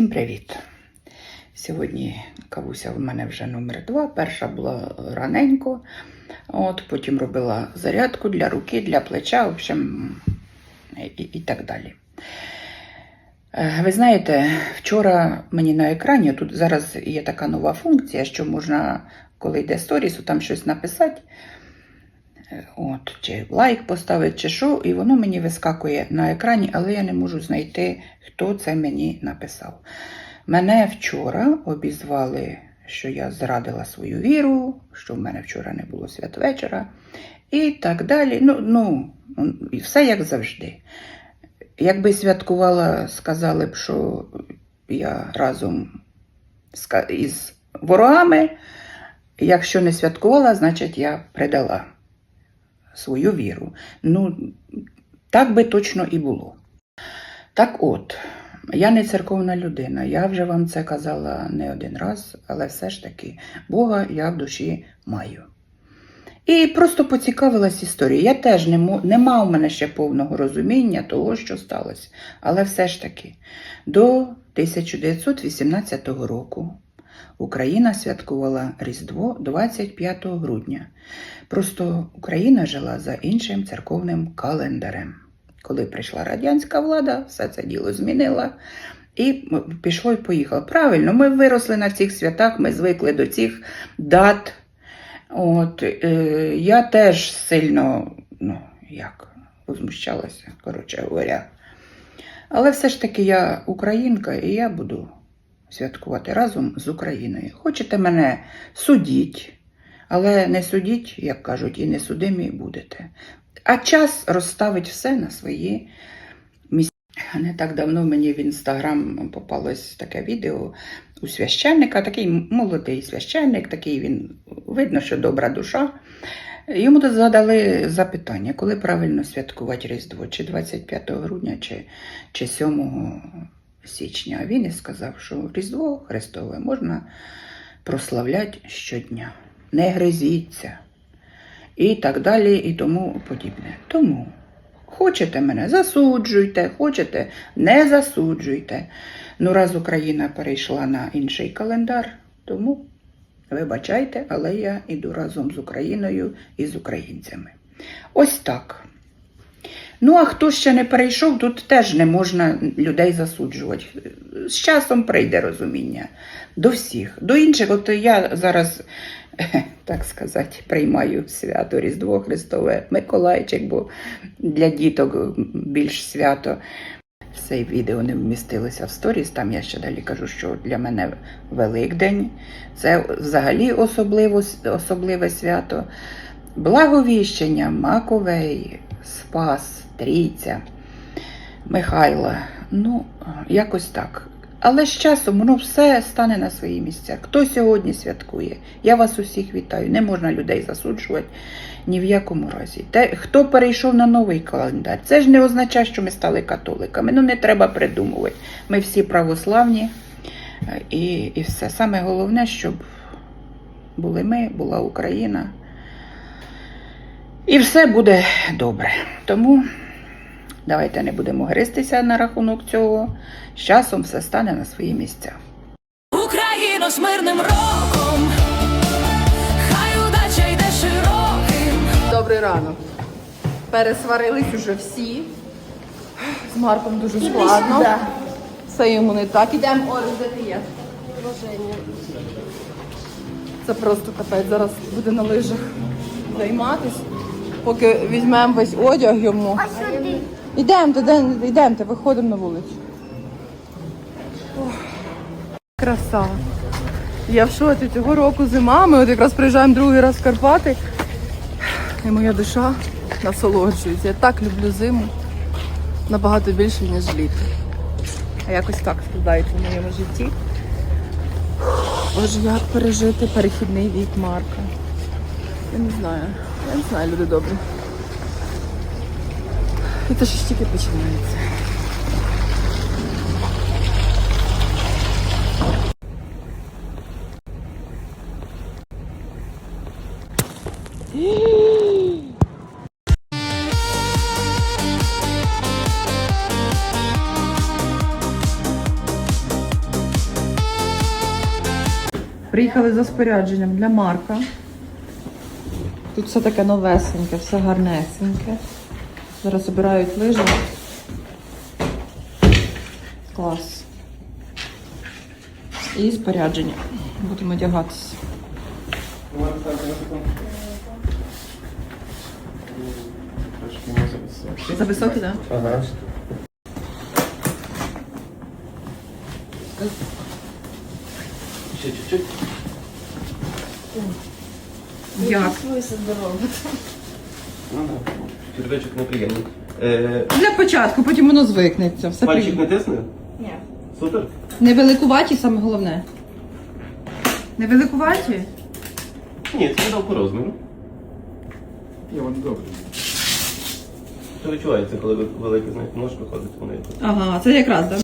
Всім привіт! Сьогодні кавуся в мене вже номер два. Перша була раненько, от, потім робила зарядку для руки, для плеча, в общем, і, і так далі. Е, Ви знаєте, вчора мені на екрані тут зараз є така нова функція, що можна, коли йде сторіс, там щось написати. От, чи лайк поставити, чи що, і воно мені вискакує на екрані, але я не можу знайти, хто це мені написав. Мене вчора обізвали, що я зрадила свою віру, що в мене вчора не було святвечора, і так далі. Ну, ну, все як завжди. Якби святкувала, сказали б, що я разом із ворогами. Якщо не святкувала, значить я предала свою віру. Ну, так би точно і було. Так от, я не церковна людина, я вже вам це казала не один раз, але все ж таки Бога я в душі маю. І просто поцікавилась історією. Я теж не, мо- не мав у мене ще повного розуміння того, що сталося. Але все ж таки, до 1918 року Україна святкувала Різдво 25 грудня. Просто Україна жила за іншим церковним календарем. Коли прийшла радянська влада, все це діло змінила. І пішло і поїхало. Правильно, ми виросли на цих святах, ми звикли до цих дат. От, е, я теж сильно, ну, як, возмущалася, коротше говоря. Але все ж таки я українка, і я буду святкувати разом з Україною. Хочете мене судіть, але не судіть, як кажуть, і не судимі будете. А час розставить все на свої місця. Не так давно мені в інстаграм попалось таке відео у священника, такий молодий священник, такий він видно, що добра душа. Йому задали запитання, коли правильно святкувати Різдво, чи 25 грудня, чи, чи 7 січня. Він і сказав, що Різдво Христове можна прославляти щодня. Не гризіться. І так далі, і тому подібне. Тому хочете мене, засуджуйте, хочете, не засуджуйте. Ну, раз Україна перейшла на інший календар, тому вибачайте, але я іду разом з Україною і з українцями. Ось так. Ну, а хто ще не перейшов, тут теж не можна людей засуджувати. З часом прийде розуміння до всіх. До інших, от я зараз, так сказати, приймаю свято Різдво Христове, Миколайчик, бо для діток більш свято. Все відео не вмістилося в сторіс. Там я ще далі кажу, що для мене Великдень це взагалі особливе свято. Благовіщення, Маковей, Спас, Трійця, Михайла. Ну, якось так. Але з часом воно все стане на свої місця. Хто сьогодні святкує? Я вас усіх вітаю. Не можна людей засуджувати ні в якому разі. Те, хто перейшов на новий календар, це ж не означає, що ми стали католиками. Ну не треба придумувати. Ми всі православні е, і, і все. Саме головне, щоб були ми, була Україна. І все буде добре. Тому давайте не будемо гристися на рахунок цього. З часом все стане на свої місця. Україно з мирним роком, хай удача йде широким. Добрий ранок. Пересварились уже всі. З Марком дуже складно. Це йому не так. Ідемо, Орес, де ти є? Це просто капець. Зараз буде на лижах займатись. Поки візьмемо весь одяг йому. Ідемте, йдемте, йдемте, виходимо на вулицю. Ох, краса. Я в шоці цього року зима. Ми от якраз приїжджаємо другий раз в Карпати. І моя душа насолоджується. Я так люблю зиму набагато більше, ніж літо. А якось так складається в моєму житті. Боже, як пережити перехідний вік Марка? Я не знаю. Я не знаю, люди добрі. І це ще тільки починається. Приїхали за спорядженням для Марка. Тут все таке новесеньке, все гарнесеньке. Зараз обирають лижі. Клас. І спорядження. Будемо одягатися. За високі, так? Ага. Ще чуть-чуть. Як? Ну. Червячок неприємний. Е, Для початку, потім воно звикнеться. Все пальчик приємно. не тисне? Ні. Супер. Не великуваті, саме головне. Не великуваті? Ні, це не дав по розміру. Ні, воно добре. Це відчувається, коли ви- великий знаєте, нож виходить, вони тут. Ага, це якраз, так?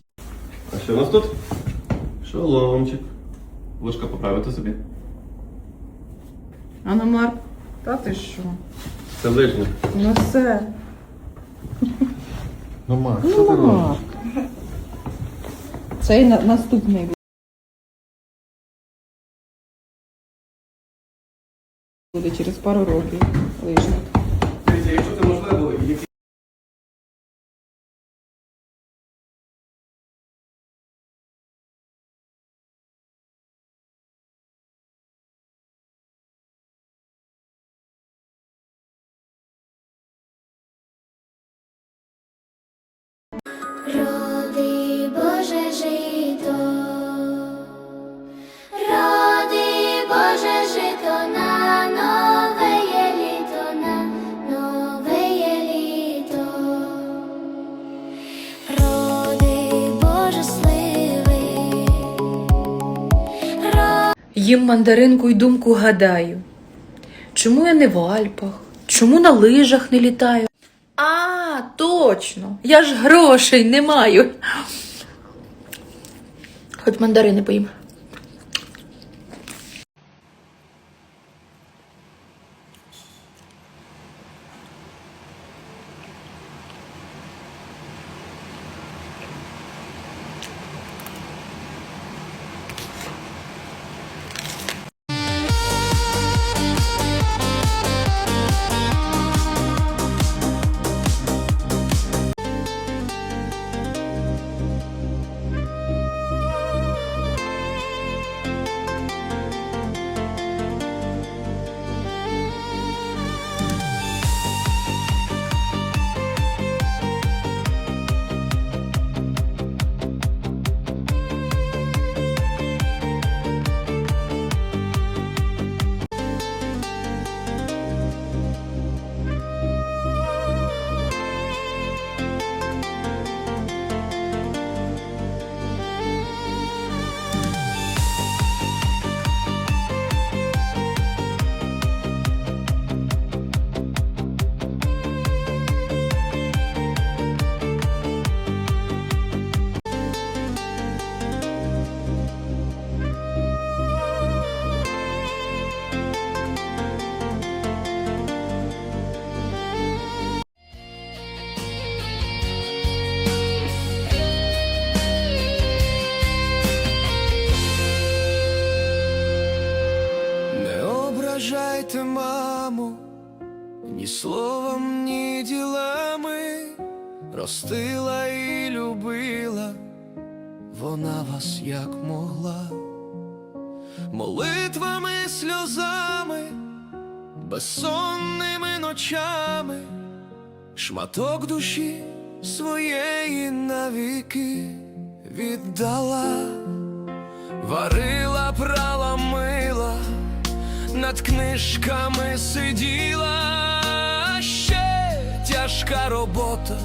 А що у нас тут? Шоломчик. Вушка поправити собі. А на Марк. Та ти що? Це ближнє. Ну все. Ну, Марк, що ти робиш? Це і на- наступний буде через пару років. Лижник. Їм мандаринку й думку гадаю. Чому я не в Альпах? Чому на лижах не літаю? А, точно! Я ж грошей не маю. Хоч мандарини поїм. Ображайте маму, ні словом, ні ділами, ростила і любила. Вона вас як могла, молитвами, сльозами, безсонними ночами, шматок душі своєї навіки віддала, варила, прала, мила над книжками сиділа, ще тяжка робота